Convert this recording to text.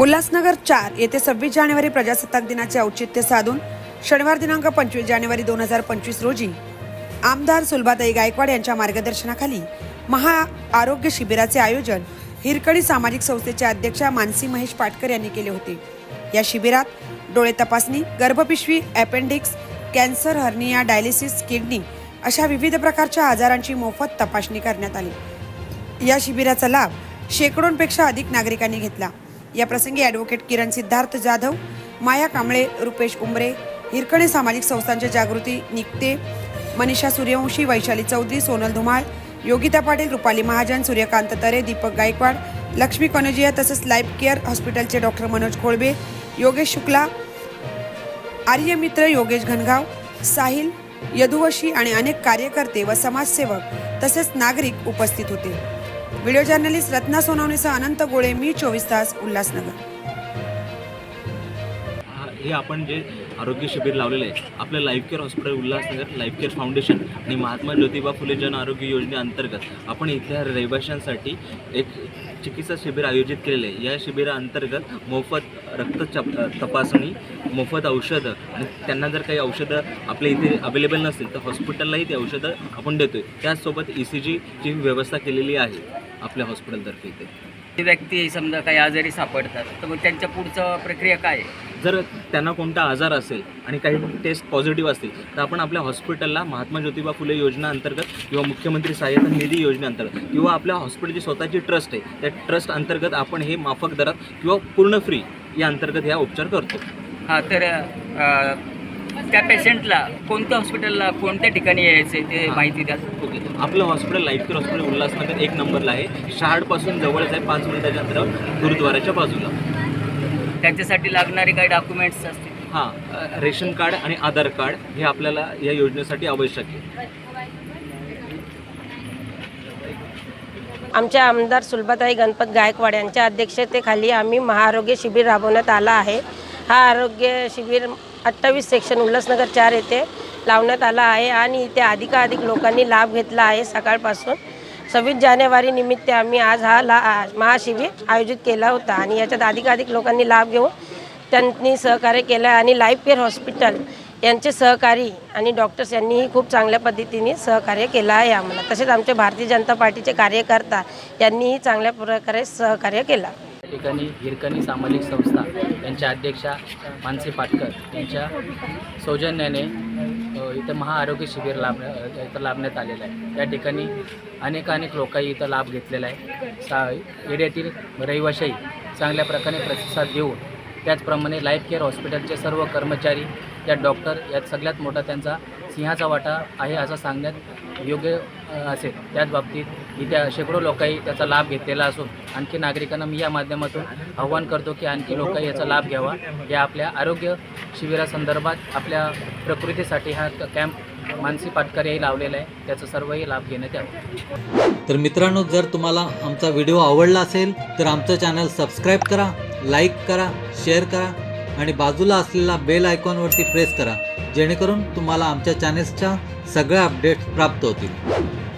उल्हासनगर चार येथे सव्वीस जानेवारी प्रजासत्ताक दिनाचे औचित्य साधून शनिवार दिनांक पंचवीस जानेवारी दोन हजार पंचवीस रोजी आमदार सुलभाताई गायकवाड यांच्या मार्गदर्शनाखाली महा आरोग्य शिबिराचे आयोजन हिरकडी सामाजिक संस्थेचे अध्यक्षा मानसी महेश पाटकर यांनी केले होते. या शिबिरात डोळे तपासणी गर्भपिशवी appendix cancer hernia dialysis kidney अशा विविध प्रकारच्या आजारांची मोफत तपासणी करण्यात आली. या शिबिराचा लाभ शेकडोंपेक्षा अधिक नागरिकांनी घेतला. या प्रसंगी ॲडव्होकेट किरण सिद्धार्थ जाधव माया कांबळे रुपेश उमरे हिरकणे सामाजिक संस्थांच्या जागृती निकते मनीषा सूर्यवंशी वैशाली चौधरी सोनल धुमाळ योगिता पाटील रुपाली महाजन सूर्यकांत तरे दीपक गायकवाड लक्ष्मी कनोजिया तसंच लाईफ केअर हॉस्पिटलचे डॉक्टर मनोज खोळबे योगेश शुक्ला आर्यमित्र योगेश घनगाव साहिल यदुवशी आणि अनेक कार्यकर्ते व समाजसेवक तसेच नागरिक उपस्थित होते. व्हिडिओ जर्नलिस्ट रत्ना सोनवणेसह अनंत गोळे मी चोवीस तास उल्हासनगर. हा- हे आपण जे आरोग्य शिबिर लावलेलं आहे आपलं life care hospital Ulhasnagar life care foundation आणि महात्मा ज्योतिबा फुले जन आरोग्य योजनेअंतर्गत आपण इथल्या रहिवाशांसाठी एक चिकित्सा शिबिर आयोजित केलेलं आहे. या शिबिराअंतर्गत मोफत रक्त चप तपासणी मोफत औषधं आणि त्यांना जर काही औषधं आपल्या इथे अवेलेबल नसतील तर हॉस्पिटललाही ती औषधं आपण देतो आहे त्याचसोबत ई सी जीची व्यवस्था केलेली आहे. आपल्या हॉस्पिटलतर्फे इथे? ती व्यक्ती समजा काही आजारी सापडतात तर मग त्यांच्या पुढचं प्रक्रिया काय आहे? जर त्यांना कोणता आजार असेल आणि काही टेस्ट पॉझिटिव्ह असतील तर आपण आपल्या हॉस्पिटलला महात्मा ज्योतिबा फुले योजना अंतर्गत किंवा मुख्यमंत्री सहाय्यता निधी योजनेअंतर्गत किंवा आपल्या हॉस्पिटलची स्वतःची ट्रस्ट आहे त्या ट्रस्ट अंतर्गत आपण हे माफक दरात किंवा पूर्ण फ्री या अंतर्गत ह्या उपचार करतो. हां तर अ, त्या पेशंटला कोणत्या हॉस्पिटलला कोणत्या ठिकाणी यायचे ते हां. माहिती द्या. ओके. आपलं hospital life care hospital Ulhasnagar एक नंबरला आहे. शहाडपासून जवळच आहे पाच मिनिटाच्या अंतरावर गुरुद्वाराच्या बाजूला. त्याच्यासाठी लागणारे काही डॉक्युमेंट्स असतील. हां रेशन कार्ड आणि आधार कार्ड हे आपल्याला या योजनेसाठी आवश्यक आहे. आमचे आमदार सुलभाताई गणपत गायकवाड यांच्या अध्यक्षतेखाली आम्ही महाआरोग्य शिबिर राबवण्यात आला आहे. हा आरोग्य शिबिर अठ्ठावीस सेक्शन उल्हासनगर चार येथे लावण्यात आला आहे आणि इथे अधिकाधिक लोकांनी लाभ घेतला आहे सकाळपासून. सव्वीस जानेवारी निमित्त आम्ही आज हा ला महाशिबिर आयोजित केला होता आणि याच्यात अधिकाधिक लोकांनी लाभ घेऊन त्यांनी सहकार्य केलं आहे आणि लाईफ केअर हॉस्पिटल यांचे सहकारी आणि डॉक्टर्स यांनीही खूप चांगल्या पद्धतीने सहकार्य केलं आहे आम्हाला. तसेच आमचे भारतीय जनता पार्टीचे कार्यकर्ता यांनीही चांगल्या प्रकारे सहकार्य केलं. ठिकाणी हिरकणी सामाजिक संस्था यांच्या अध्यक्षा मानसी पाटकर यांच्या सौजन्याने इथं महाआरोग्य शिबिर लाभण्या इथं लाभण्यात आलेलं आहे. या ठिकाणी अनेक अनेक इथं लाभ घेतलेला आहे. सा एरियातील रहिवाशाही चांगल्या प्रकारे प्रतिसाद देऊन त्याचप्रमाणे लाईफ केअर हॉस्पिटलचे सर्व कर्मचारी त्या डॉक्टर यात सगळ्यात मोठा त्यांचा सिंहाचा वाटा आहे असं सांगण्यात योग्य असेल. त्याच बाबतीत इथे शेकडो लोकही त्याचा लाभ घेतलेला असून आणखी नागरिकांना मी या माध्यमातून आव्हान करतो की आणखी लोकही याचा लाभ घ्यावा. या आपल्या आरोग्य शिबिरासंदर्भात आपल्या प्रकृतीसाठी हा कॅम्प मानसी पाटकर लावलेला आहे. त्याचा सर्वही लाभ घेण्यात यावा. तर मित्रांनो जर तुम्हाला आमचा व्हिडिओ आवडला असेल तर आमचं चॅनल सबस्क्राईब करा लाईक करा शेअर करा आणि बाजूला असलेला बेल आयकॉनवरती प्रेस करा जेणेकरून तुम्हाला आमच्या चॅनेल्सच्या सगळ्या अपडेट्स प्राप्त होतील.